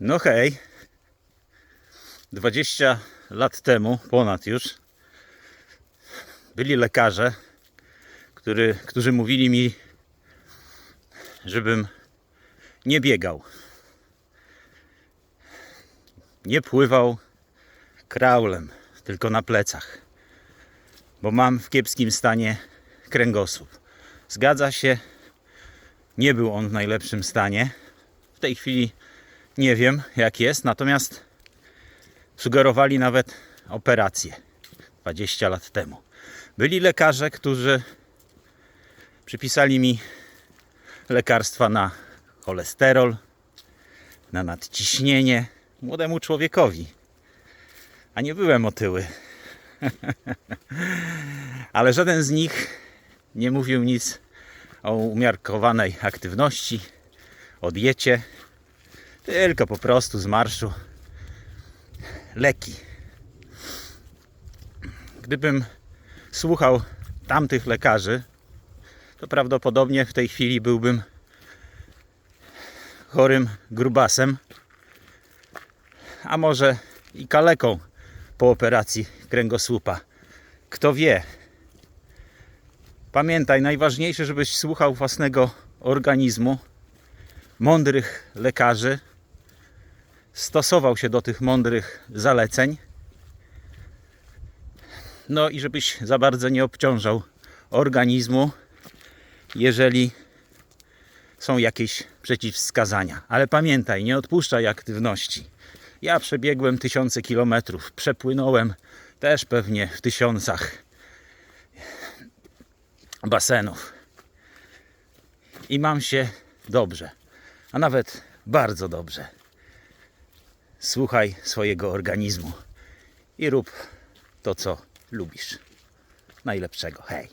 No hej. 20 lat temu, ponad już, byli lekarze, który, którzy mówili mi, żebym nie biegał. Nie pływał kraulem, tylko na plecach, bo mam w kiepskim stanie kręgosłup. Zgadza się, nie był on w najlepszym stanie. W tej chwili nie wiem jak jest, natomiast sugerowali nawet operację 20 lat temu. Byli lekarze, którzy przypisali mi lekarstwa na cholesterol, na nadciśnienie młodemu człowiekowi. A nie byłem otyły. Ale żaden z nich nie mówił nic o umiarkowanej aktywności, o diecie, tylko po prostu z marszu leki. Gdybym słuchał tamtych lekarzy, to prawdopodobnie w tej chwili byłbym chorym grubasem, a może i kaleką po operacji kręgosłupa. Kto wie? Pamiętaj, najważniejsze, żebyś słuchał własnego organizmu, mądrych lekarzy, stosował się do tych mądrych zaleceń. No i żebyś za bardzo nie obciążał organizmu, jeżeli są jakieś przeciwwskazania. Ale pamiętaj, nie odpuszczaj aktywności. Ja przebiegłem tysiące kilometrów, przepłynąłem też pewnie w tysiącach basenów. I mam się dobrze, a nawet bardzo dobrze. Słuchaj swojego organizmu i rób to, co lubisz. Najlepszego. Hej.